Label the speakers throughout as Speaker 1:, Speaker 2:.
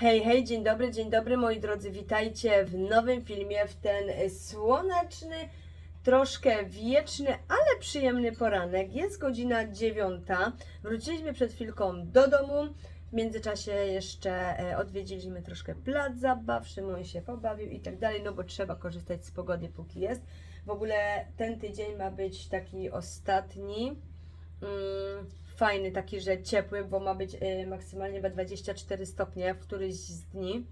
Speaker 1: Hej, hej, dzień dobry, dzień dobry moi drodzy, witajcie w nowym filmie w ten słoneczny, troszkę wieczny, ale przyjemny poranek. Jest godzina dziewiąta, wróciliśmy przed chwilką do domu, w międzyczasie jeszcze e, odwiedziliśmy troszkę plac zabaw, Szymon się pobawił i tak dalej, no bo trzeba korzystać z pogody póki jest. W ogóle ten tydzień ma być taki ostatni, mm, fajny, taki, że ciepły, bo ma być y, maksymalnie chyba 24 stopnie w któryś z dni.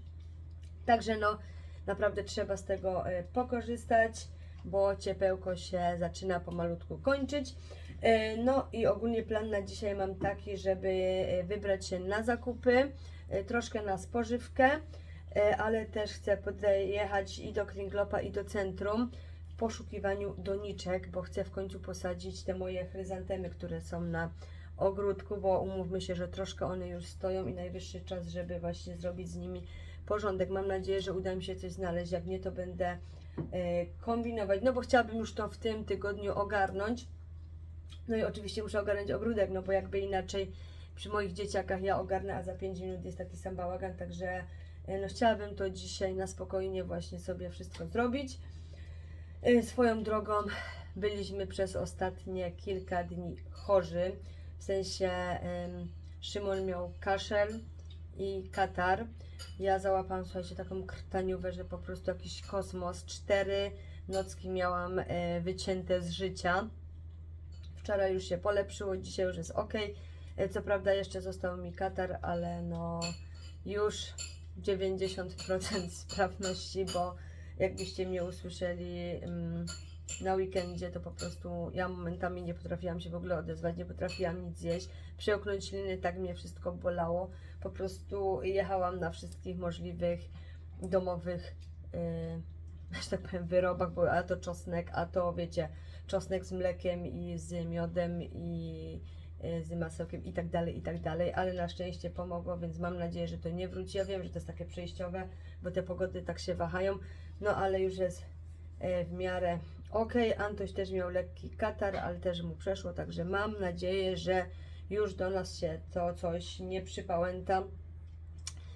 Speaker 1: Także no, naprawdę trzeba z tego y, pokorzystać, bo ciepełko się zaczyna pomalutku kończyć. Y, No i ogólnie plan na dzisiaj mam taki, żeby y, wybrać się na zakupy, y, troszkę na spożywkę, y, ale też chcę podjechać i do Kringlopa i do centrum w poszukiwaniu doniczek, bo chcę w końcu posadzić te moje chryzantemy, które są na ogródku, bo umówmy się, że troszkę one już stoją i najwyższy czas, żeby właśnie zrobić z nimi porządek. Mam nadzieję, że uda mi się coś znaleźć. Jak nie, to będę e, kombinować, no bo chciałabym już to w tym tygodniu ogarnąć. No i oczywiście muszę ogarnąć ogródek, no bo jakby inaczej przy moich dzieciakach ja ogarnę, a za 5 minut jest taki sam bałagan, także e, no chciałabym to dzisiaj na spokojnie właśnie sobie wszystko zrobić. E, Swoją drogą byliśmy przez ostatnie kilka dni chorzy. W sensie Szymon miał kaszel i katar. Ja załapałam, słuchajcie, taką krtaniówę, że po prostu jakiś kosmos. Cztery nocki miałam e, wycięte z życia. Wczoraj już się polepszyło, dzisiaj już jest ok. E, co prawda jeszcze został mi katar, ale no już 90% sprawności, bo jakbyście mnie usłyszeli mm, na weekendzie, to po prostu ja momentami nie potrafiłam się w ogóle odezwać, nie potrafiłam nic zjeść. Przełknąć liny, tak mnie wszystko bolało. Po prostu jechałam na wszystkich możliwych domowych, yy, że tak powiem, wyrobach, bo a to czosnek, a to wiecie, czosnek z mlekiem i z miodem i yy, z masełkiem i tak dalej, i tak dalej, ale na szczęście pomogło, więc mam nadzieję, że to nie wróci. Ja wiem, że to jest takie przejściowe, bo te pogody tak się wahają, no ale już jest e, w miarę ok. Antoś też miał lekki katar, ale też mu przeszło, także mam nadzieję, że już do nas się to coś nie przypałęta.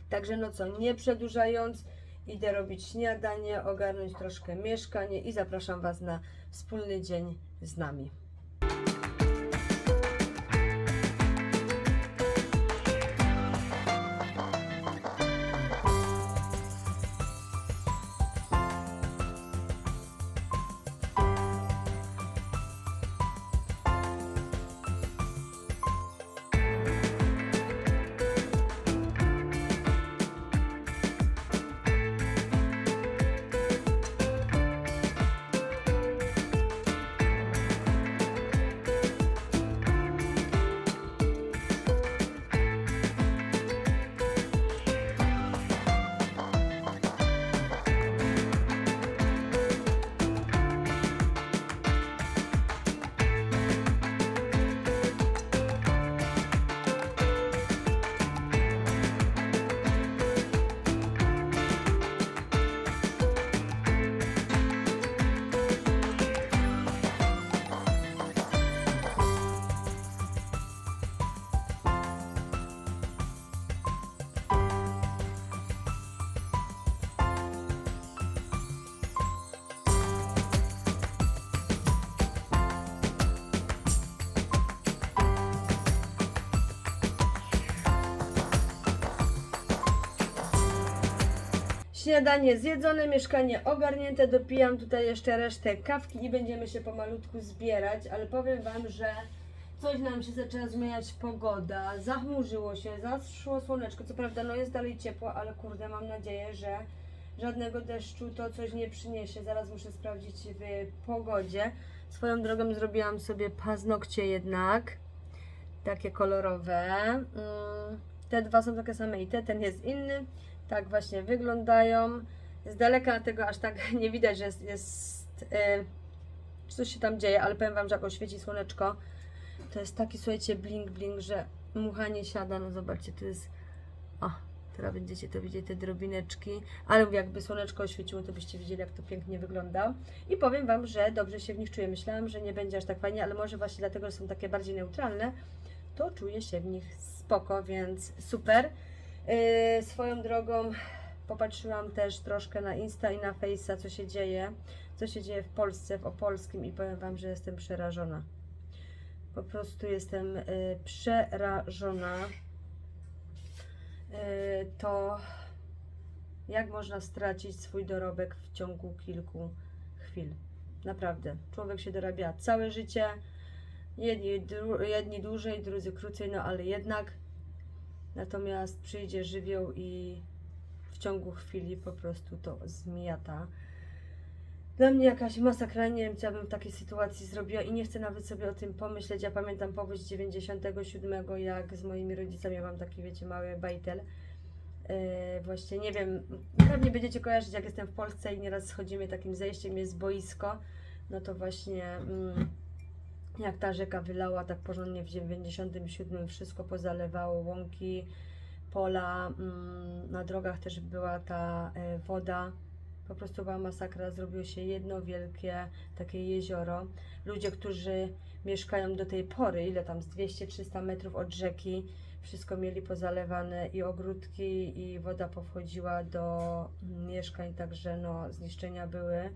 Speaker 1: Także no co, nie przedłużając, idę robić śniadanie, ogarnąć troszkę mieszkanie i zapraszam Was na wspólny dzień z nami. Śniadanie zjedzone, mieszkanie ogarnięte, dopijam tutaj jeszcze resztę kawki i będziemy się pomalutku zbierać, ale powiem Wam, że coś nam się zaczęła zmieniać pogoda, zachmurzyło się, zaszło słoneczko, co prawda no jest dalej ciepło, ale kurde mam nadzieję, że żadnego deszczu to coś nie przyniesie, zaraz muszę sprawdzić w pogodzie. Swoją drogą zrobiłam sobie paznokcie jednak, takie kolorowe, Mm, te dwa są takie same i te, ten jest inny. Tak właśnie wyglądają. Z daleka tego aż tak nie widać, że jest, jest czy coś się tam dzieje, ale powiem Wam, że jak oświeci słoneczko, to jest taki, słuchajcie, blink, blink, że mucha nie siada. No zobaczcie, to jest... O, teraz będziecie to widzieć, te drobineczki. Ale jakby słoneczko oświeciło, to byście widzieli, jak to pięknie wygląda. I powiem Wam, że dobrze się w nich czuję. Myślałam, że nie będzie aż tak fajnie, ale może właśnie dlatego, że są takie bardziej neutralne, to czuję się w nich spoko, więc super. Yy, swoją drogą popatrzyłam też troszkę na Insta i na Face'a, co się dzieje, co się dzieje w Polsce, w Opolskim i powiem Wam, że jestem przerażona. Po prostu jestem y, przerażona. Y, to jak można stracić swój dorobek w ciągu kilku chwil. Naprawdę. Człowiek się dorabia całe życie. Jedni, jedni dłużej, drudzy krócej, no ale jednak. Natomiast przyjdzie żywioł i w ciągu chwili po prostu to zmiata. Dla mnie jakaś masakra, nie wiem co ja bym w takiej sytuacji zrobiła i nie chcę nawet sobie o tym pomyśleć. Ja pamiętam powódź 97, jak z moimi rodzicami mam taki, wiecie, mały bajtel. Yy, właśnie nie wiem, pewnie będziecie kojarzyć, jak jestem w Polsce i nieraz schodzimy takim zejściem, jest boisko, no to właśnie mm, jak ta rzeka wylała tak porządnie w 97 wszystko pozalewało, łąki, pola, mm, na drogach też była ta e, woda, po prostu była masakra, zrobiło się jedno wielkie takie jezioro. Ludzie, którzy mieszkają do tej pory, ile tam, z 200-300 metrów od rzeki, wszystko mieli pozalewane i ogródki, i woda powchodziła do mm, mieszkań, także no, zniszczenia były.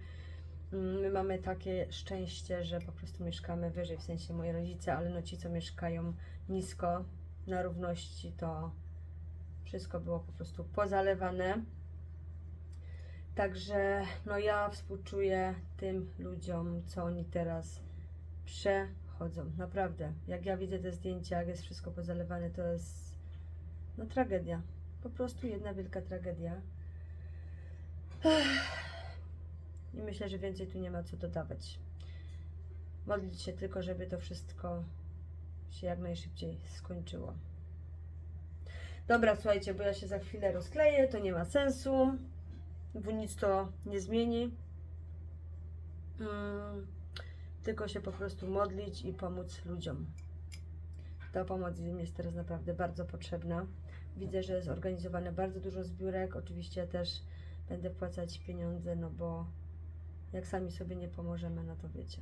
Speaker 1: Mm, My mamy takie szczęście, że po prostu mieszkamy wyżej, w sensie moi rodzice, ale no ci, co mieszkają nisko, na równości, to wszystko było po prostu pozalewane. Także no ja współczuję tym ludziom, co oni teraz przechodzą. Naprawdę. Jak ja widzę te zdjęcia, jak jest wszystko pozalewane, to jest no tragedia. Po prostu jedna wielka tragedia. I myślę, że więcej tu nie ma co dodawać. Modlić się tylko, żeby to wszystko się jak najszybciej skończyło. Dobra, słuchajcie, bo ja się za chwilę rozkleję, to nie ma sensu, bo nic to nie zmieni. Mm, tylko się po prostu modlić i pomóc ludziom. Ta pomoc im jest teraz naprawdę bardzo potrzebna. Widzę, że jest organizowane bardzo dużo zbiórek. Oczywiście też będę wpłacać pieniądze, no bo jak sami sobie nie pomożemy, no to wiecie,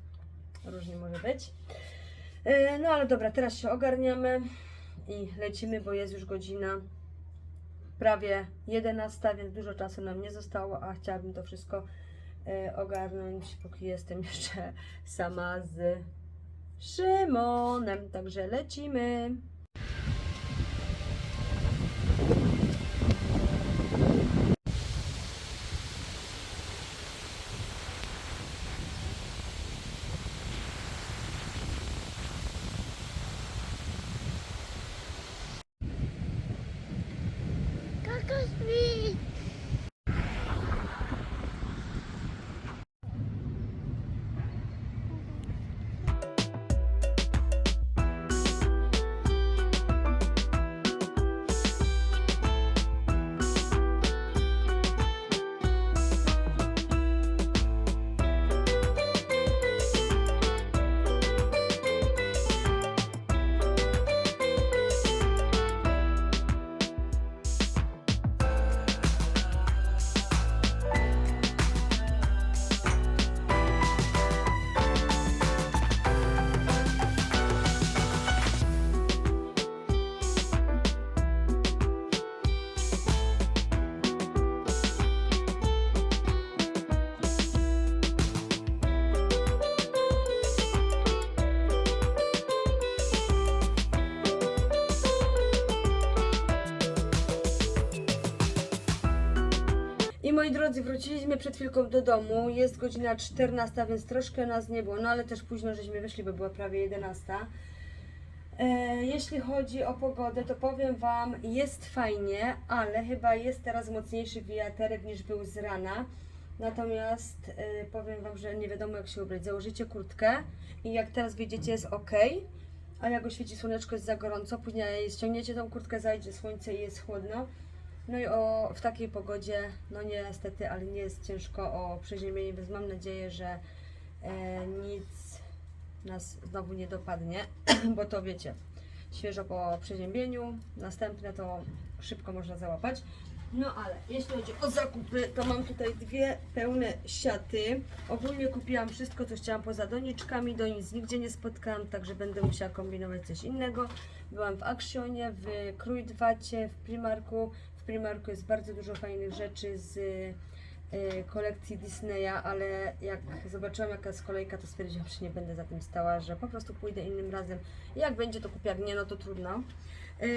Speaker 1: różnie może być. E, No ale dobra, teraz się ogarniamy i lecimy, bo jest już godzina prawie 11, więc dużo czasu nam nie zostało, a chciałabym to wszystko e, ogarnąć, póki jestem jeszcze sama z Szymonem. Także lecimy. Moi drodzy, wróciliśmy przed chwilką do domu. Jest godzina 14, więc troszkę nas nie było, no ale też późno żeśmy wyszli, bo była prawie 11. E, jeśli chodzi o pogodę, to powiem Wam, jest fajnie, ale chyba jest teraz mocniejszy wiaterek niż był z rana. Natomiast e, powiem Wam, że nie wiadomo jak się ubrać. Założycie kurtkę i jak teraz wyjdziecie jest ok, a jak oświeci słoneczko jest za gorąco, później ściągniecie tą kurtkę, zajdzie słońce i jest chłodno. No i o, w takiej pogodzie, no niestety, ale nie jest ciężko o przeziębienie, więc mam nadzieję, że e, nic nas znowu nie dopadnie, bo to wiecie, świeżo po przeziębieniu, następne to szybko można załapać. No ale jeśli chodzi o zakupy, to mam tutaj dwie pełne siaty. Ogólnie kupiłam wszystko, co chciałam poza doniczkami. Do nic nigdzie nie spotkałam, także będę musiała kombinować coś innego. Byłam w Actionie, w Kruidwacie, w Primarku. Primarku jest bardzo dużo fajnych rzeczy z y, kolekcji Disneya, ale jak zobaczyłam jaka jest kolejka, to stwierdziłam, że nie będę za tym stała, że po prostu pójdę innym razem. Jak będzie, to kupię, nie, no to trudno. Yy,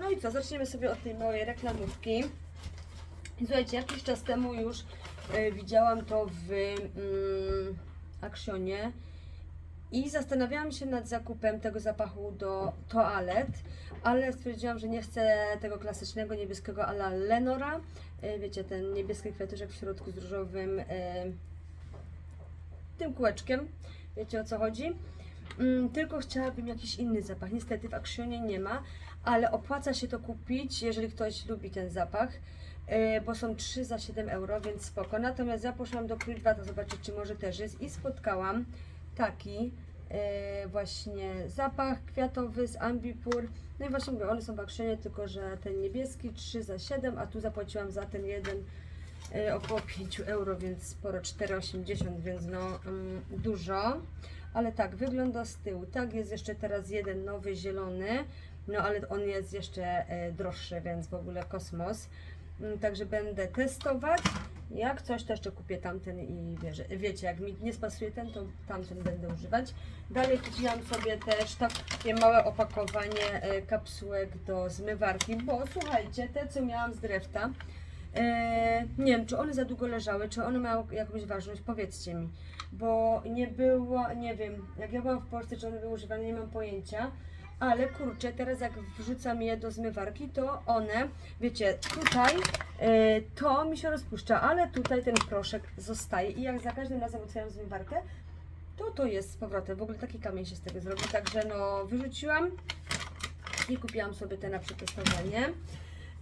Speaker 1: No i co, zaczniemy sobie od tej małej reklamówki. Słuchajcie, jakiś czas temu już widziałam to w mm, i zastanawiałam się nad zakupem tego zapachu do toalet, ale stwierdziłam, że nie chcę tego klasycznego niebieskiego ala Lenora. Yy, Wiecie, ten niebieski kwiatuszek w środku z różowym yy, tym kółeczkiem. Wiecie o co chodzi? Mm, tylko chciałabym jakiś inny zapach. Niestety w Actionie nie ma, ale opłaca się to kupić, jeżeli ktoś lubi ten zapach, yy, bo są 3 za 7 euro, więc spoko. Natomiast ja poszłam do Kruidwata zobaczyć, czy może też jest i spotkałam taki właśnie zapach kwiatowy z Ambipur. No i właśnie mówię, one są w tylko że ten niebieski 3 za 7, a tu zapłaciłam za ten jeden yy, około 5 euro, więc sporo 4,80, więc no mm, dużo. Ale tak, wygląda z tyłu. Tak, jest jeszcze teraz jeden nowy, zielony, no ale on jest jeszcze e, droższy, więc w ogóle kosmos. Mm, Także będę testować. Jak coś, to jeszcze kupię tamten i wierzę. wiecie, jak mi nie spasuje ten, to tamten będę używać. Dalej kupiłam sobie też takie małe opakowanie e, kapsułek do zmywarki, bo słuchajcie, te co miałam z drewta, e, nie wiem, czy one za długo leżały, czy one mają jakąś ważność, powiedzcie mi bo nie było, nie wiem, jak ja byłam w Polsce, czy one były używane, nie mam pojęcia, ale kurczę, teraz jak wrzucam je do zmywarki, to one, wiecie, tutaj e, to mi się rozpuszcza, ale tutaj ten proszek zostaje i jak za każdym razem otwieram zmywarkę, to to jest z powrotem, w ogóle taki kamień się z tego zrobi, także no wyrzuciłam i kupiłam sobie te na przetestowanie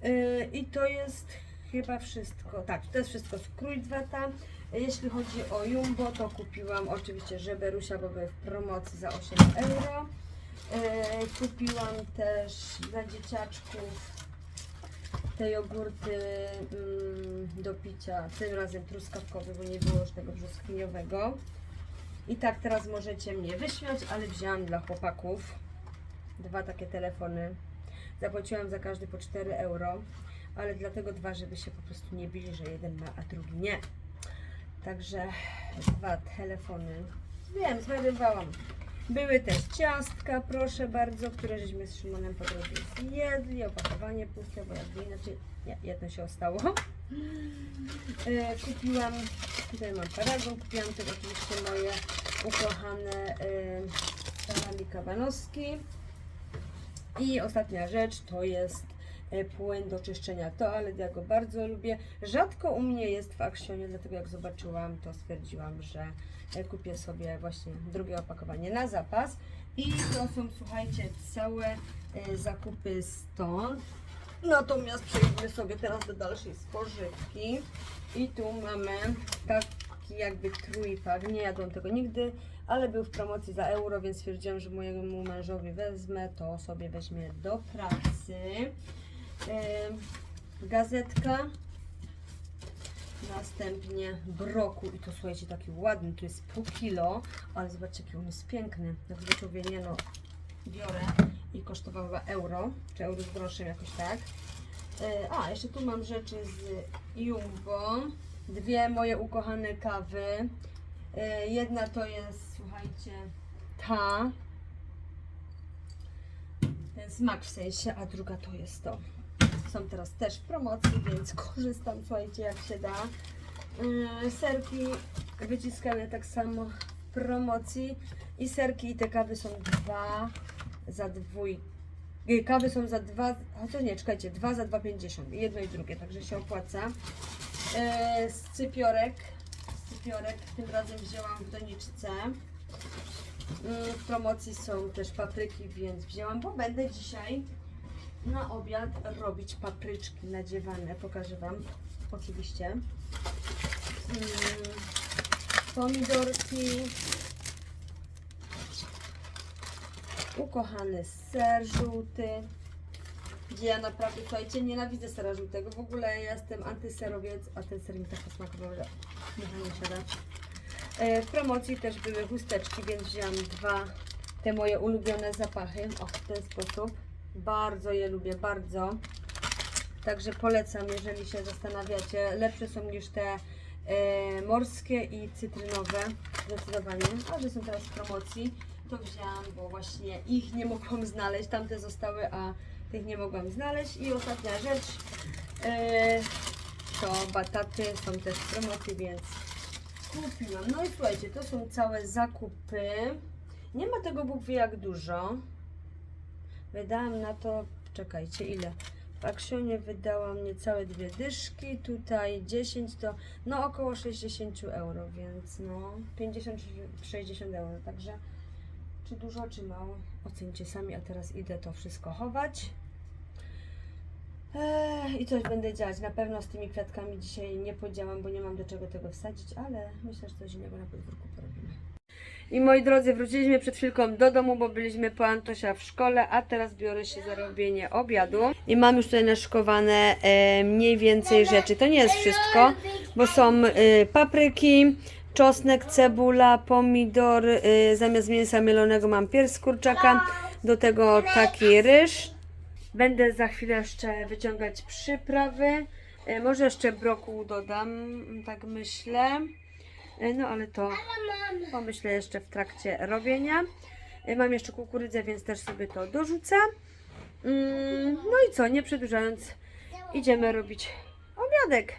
Speaker 1: E, i to jest chyba wszystko, tak, to jest wszystko z Kruidwata. Jeśli chodzi o Jumbo, to kupiłam oczywiście żeberusia, bo były w promocji za 8 euro. E, kupiłam też dla dzieciaczków te jogurty mm, do picia, tym razem truskawkowy, bo nie było już tego brzoskwiniowego. I tak teraz możecie mnie wyśmiać, ale wzięłam dla chłopaków dwa takie telefony. Zapłaciłam za każdy po 4 euro, ale dlatego dwa, żeby się po prostu nie bili, że jeden ma, a drugi nie. Także dwa telefony. Wiem, zwariowałam. Były też ciastka, proszę bardzo, które żeśmy z Szymonem po drodze zjedli. Opakowanie puste, bo jakby inaczej... Nie, jedno się ostało. E, kupiłam, tutaj mam paragon, kupiłam też oczywiście moje ukochane e, salami kawanowski. I ostatnia rzecz to jest e, płyn do czyszczenia toalet. Ja go bardzo lubię. Rzadko u mnie jest w Actionie, dlatego jak zobaczyłam, to stwierdziłam, że e, kupię sobie właśnie drugie opakowanie na zapas. I to są, słuchajcie, całe e, zakupy stąd. Natomiast przejdźmy sobie teraz do dalszej spożywki. I tu mamy taki jakby trójpak. Nie jadłam tego nigdy, ale był w promocji za euro, więc stwierdziłam, że mojemu mężowi wezmę, to sobie weźmie do pracy. Gazetka. Następnie broku i to słuchajcie, taki ładny, tu jest pół kilo, ale zobaczcie jaki on jest piękny. Jak zwykle nie no, biorę i kosztował euro, czy euro z groszem jakoś tak. E, A, jeszcze tu mam rzeczy z Jumbo. Dwie moje ukochane kawy. E, Jedna to jest, słuchajcie, ta. Ten smak w sensie, a druga to jest to. Są teraz też w promocji, więc korzystam, słuchajcie, jak się da. E, Serki wyciskane tak samo w promocji. I serki i te kawy są dwa za dwój. nie, Kawy są za dwa, chociaż nie, czekajcie, dwa za 2,50. Jedno i drugie, także się opłaca. E, scypiorek. Scypiorek tym razem wzięłam w doniczce. Mm, W promocji są też papryki, więc wzięłam, bo będę dzisiaj na obiad robić papryczki nadziewane. Pokażę Wam oczywiście. Mm, Pomidorki. Ukochany ser żółty. gdzie ja naprawdę, słuchajcie, nienawidzę sera żółtego. W ogóle ja jestem antyserowiec, a ten ser mi tak posmakował, że nie siada. E, W promocji też były chusteczki, więc wzięłam dwa te moje ulubione zapachy. O, w ten sposób. Bardzo je lubię, bardzo. Także polecam, jeżeli się zastanawiacie. Lepsze są niż te e, morskie i cytrynowe. Zdecydowanie. A że są teraz w promocji, to wzięłam, bo właśnie ich nie mogłam znaleźć. Tamte zostały, a tych nie mogłam znaleźć. I ostatnia rzecz. E, to bataty są też w promocji, więc kupiłam. No i słuchajcie, to są całe zakupy. Nie ma tego Bóg wie jak dużo. Wydałam na to, czekajcie, ile? W Aksionie wydałam niecałe dwie dyszki, tutaj 10 to no około 60 euro, więc no 50-60 euro, także czy dużo, czy mało? Ocencie sami, a teraz idę to wszystko chować. Eee, I coś będę działać. Na pewno z tymi kwiatkami dzisiaj nie podziałam, bo nie mam do czego tego wsadzić, ale myślę, że coś innego na podwórku porobimy. I moi drodzy, wróciliśmy przed chwilką do domu, bo byliśmy po Antosia w szkole, a teraz biorę się za robienie obiadu. I mam już tutaj naszkowane e, mniej więcej rzeczy. To nie jest wszystko, bo są e, papryki, czosnek, cebula, pomidor, e, zamiast mięsa mielonego mam pierś z kurczaka, do tego taki ryż. Będę za chwilę jeszcze wyciągać przyprawy. E, może jeszcze brokuł dodam, tak myślę. E, No ale to pomyślę jeszcze w trakcie robienia. E, Mam jeszcze kukurydzę, więc też sobie to dorzucę. Mm, No i co, nie przedłużając, idziemy robić obiadek.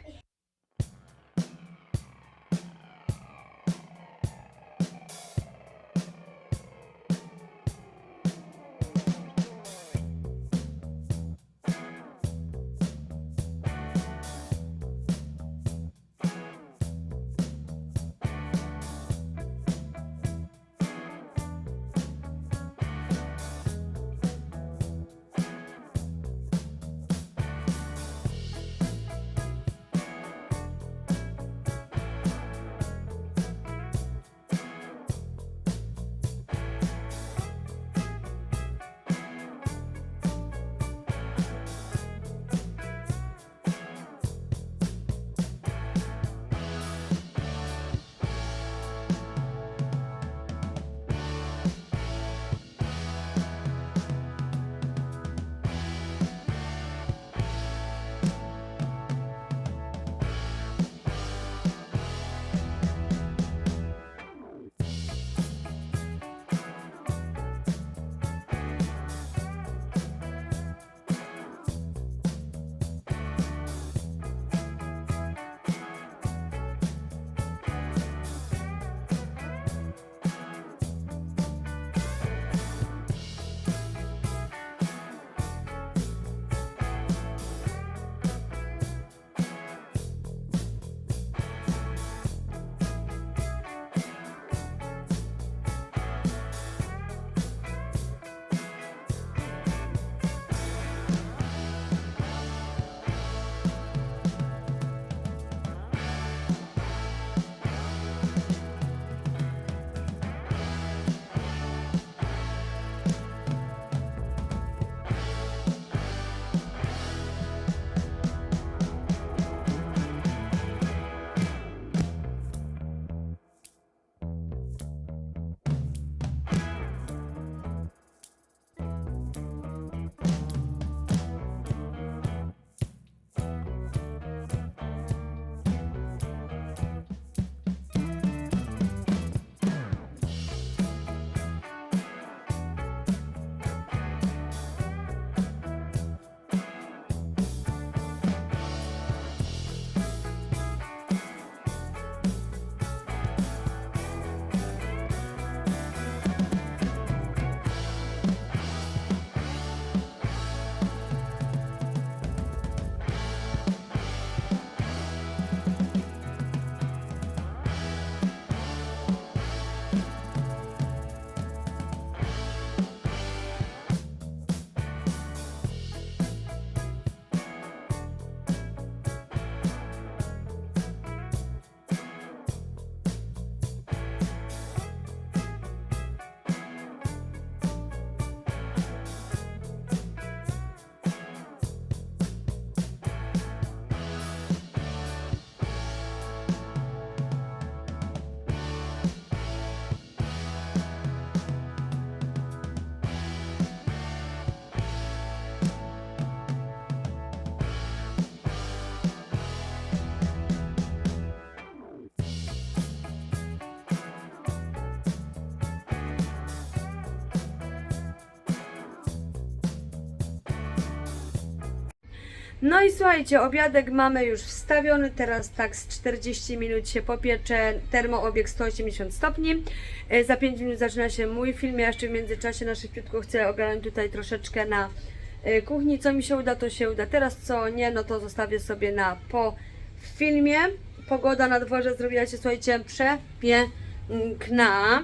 Speaker 1: No i słuchajcie, obiadek mamy już wstawiony, teraz tak z 40 minut się popiecze, termoobieg 180 stopni. E, Za 5 minut zaczyna się mój film, ja jeszcze w międzyczasie na szybciutko chcę ogarnąć tutaj troszeczkę na e, kuchni. Co mi się uda, to się uda. Teraz co nie, no to zostawię sobie na po filmie. Pogoda na dworze zrobiła się, słuchajcie, przepiękna.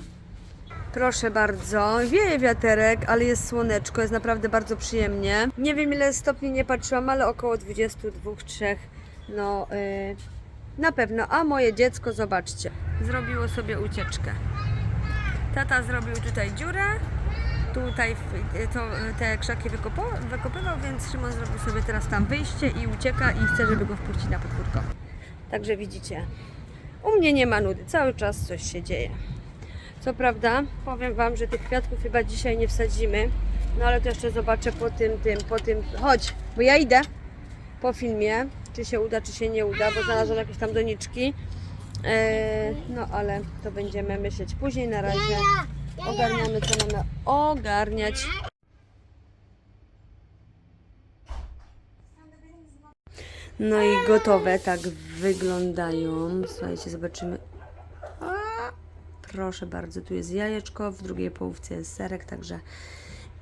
Speaker 1: Proszę bardzo, wieje wiaterek, ale jest słoneczko, jest naprawdę bardzo przyjemnie. Nie wiem ile stopni nie patrzyłam, ale około 22-3, no yy, na pewno. A moje dziecko, zobaczcie, zrobiło sobie ucieczkę. Tata zrobił tutaj dziurę, tutaj y, to, y, te krzaki wykopo- wykopywał, więc Szymon zrobił sobie teraz tam wyjście i ucieka i chce, żeby go wpuścić na podwórko. Także widzicie, u mnie nie ma nudy, cały czas coś się dzieje. Co prawda, powiem Wam, że tych kwiatków chyba dzisiaj nie wsadzimy. No ale to jeszcze zobaczę po tym, tym, po tym. Chodź, bo ja idę po filmie, czy się uda, czy się nie uda, bo znalazłam jakieś tam doniczki. Eee, no ale to będziemy myśleć później. Na razie ogarniamy, co mamy ogarniać. No i gotowe, tak wyglądają. Słuchajcie, zobaczymy. Proszę bardzo, tu jest jajeczko, w drugiej połówce jest serek, także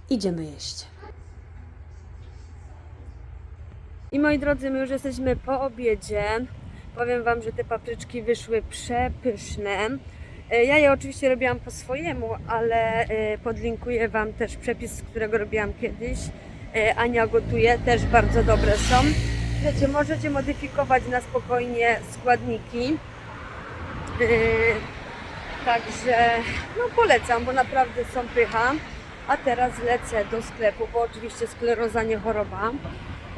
Speaker 1: idziemy jeść. I moi drodzy, my już jesteśmy po obiedzie. Powiem Wam, że te papryczki wyszły przepyszne. E, Ja je oczywiście robiłam po swojemu, ale e, podlinkuję Wam też przepis, z którego robiłam kiedyś. E, Ania gotuje, też bardzo dobre są. Wiecie, możecie modyfikować na spokojnie składniki. Także no polecam, bo naprawdę są pycha. A teraz lecę do sklepu, bo oczywiście skleroza nie choroba.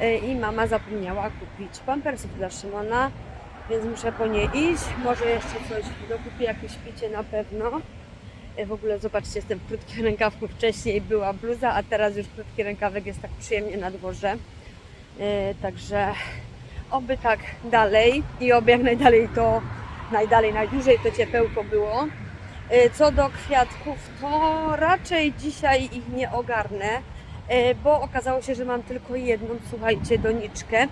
Speaker 1: E, I mama zapomniała kupić pampersów dla Szymona, więc muszę po nie iść. Może jeszcze coś dokupię, jakieś picie na pewno. E, W ogóle zobaczcie, jestem w krótkich rękawku. Wcześniej była bluza, a teraz już krótki rękawek jest tak przyjemnie na dworze. E, Także oby tak dalej i oby jak najdalej to najdalej, najdłużej to ciepełko było. E, Co do kwiatków, to raczej dzisiaj ich nie ogarnę, e, bo okazało się, że mam tylko jedną, słuchajcie, doniczkę,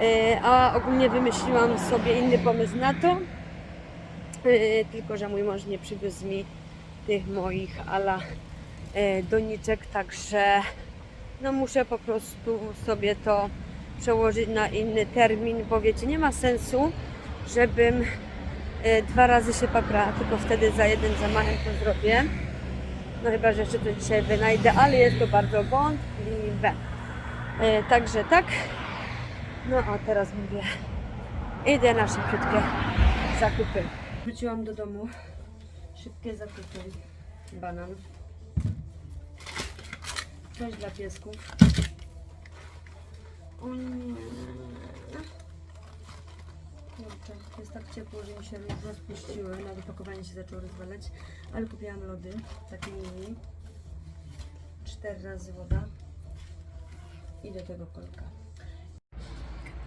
Speaker 1: E, a ogólnie wymyśliłam sobie inny pomysł na to, tylko że mój mąż nie przywiózł mi tych moich ala doniczek, także no muszę po prostu sobie to przełożyć na inny termin, bo wiecie, nie ma sensu, żebym dwa razy się paprała, tylko wtedy za jednym zamachem to zrobię. No chyba, że jeszcze to dzisiaj wynajdę, ale jest to bardzo wątpliwe. E, także tak. No a teraz mówię, idę na szybciutkie zakupy. Wróciłam do domu. Szybkie zakupy. Banan. Coś dla piesków. Nie. Jest tak ciepło, że mi się rozpuściły, nawet opakowanie się zaczęło rozwalać, ale kupiłam lody, takie mini, cztery razy woda i do tego kolka.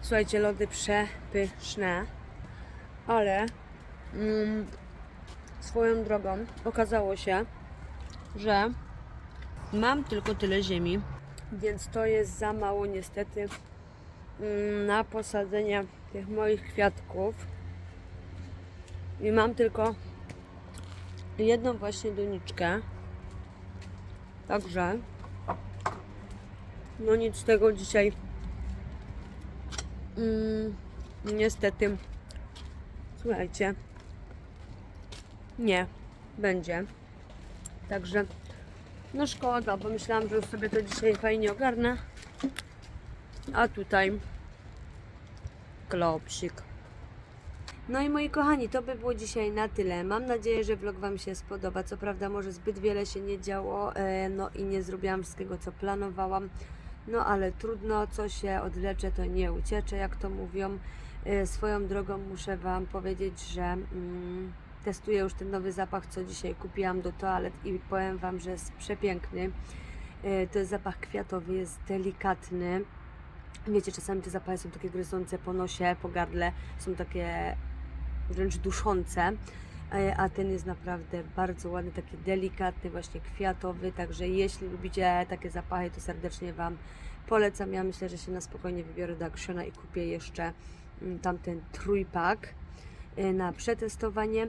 Speaker 1: Słuchajcie, lody przepyszne, ale mm, swoją drogą okazało się, że mam tylko tyle ziemi, więc to jest za mało niestety mm, na posadzenie tych moich kwiatków. I mam tylko jedną właśnie doniczkę. Także no nic z tego dzisiaj mm, niestety słuchajcie nie będzie. Także no szkoda, bo myślałam, że sobie to dzisiaj fajnie ogarnę. A tutaj klopsik. No i moi kochani, to by było dzisiaj na tyle. Mam nadzieję, że vlog Wam się spodoba. Co prawda może zbyt wiele się nie działo, e, no i nie zrobiłam wszystkiego, co planowałam. No ale trudno, co się odlecze, to nie uciecze, jak to mówią. E, Swoją drogą muszę Wam powiedzieć, że mm, testuję już ten nowy zapach, co dzisiaj kupiłam do toalet i powiem Wam, że jest przepiękny. E, To jest zapach kwiatowy, jest delikatny. Wiecie, czasami te zapachy są takie gryzące po nosie, po gardle, są takie wręcz duszące, e, a ten jest naprawdę bardzo ładny, taki delikatny, właśnie kwiatowy, także jeśli lubicie takie zapachy, to serdecznie Wam Polecam, ja myślę, że się na spokojnie wybiorę do Actiona i kupię jeszcze mm, tamten trójpak y, na przetestowanie.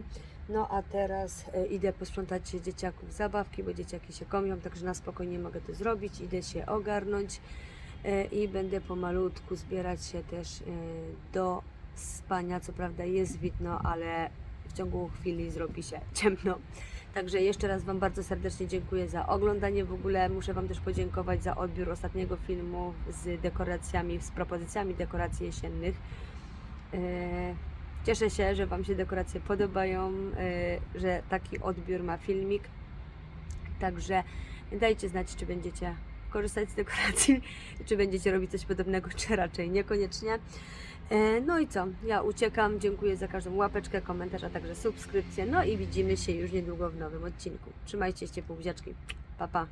Speaker 1: No a teraz y, idę posprzątać dzieciaków zabawki, bo dzieciaki się komią, także na spokojnie mogę to zrobić. Idę się ogarnąć i będę pomalutku zbierać się też y, do spania. Co prawda jest widno, ale w ciągu chwili zrobi się ciemno. Także jeszcze raz Wam bardzo serdecznie dziękuję za oglądanie. W ogóle muszę Wam też podziękować za odbiór ostatniego filmu z dekoracjami, z propozycjami dekoracji jesiennych. E, Cieszę się, że Wam się dekoracje podobają, e, że taki odbiór ma filmik. Także dajcie znać, czy będziecie korzystać z dekoracji, czy będziecie robić coś podobnego, czy raczej niekoniecznie. E, No i co? Ja uciekam. Dziękuję za każdą łapeczkę, komentarz, a także subskrypcję. No i widzimy się już niedługo w nowym odcinku. Trzymajcie się, buziaczki. Pa, pa.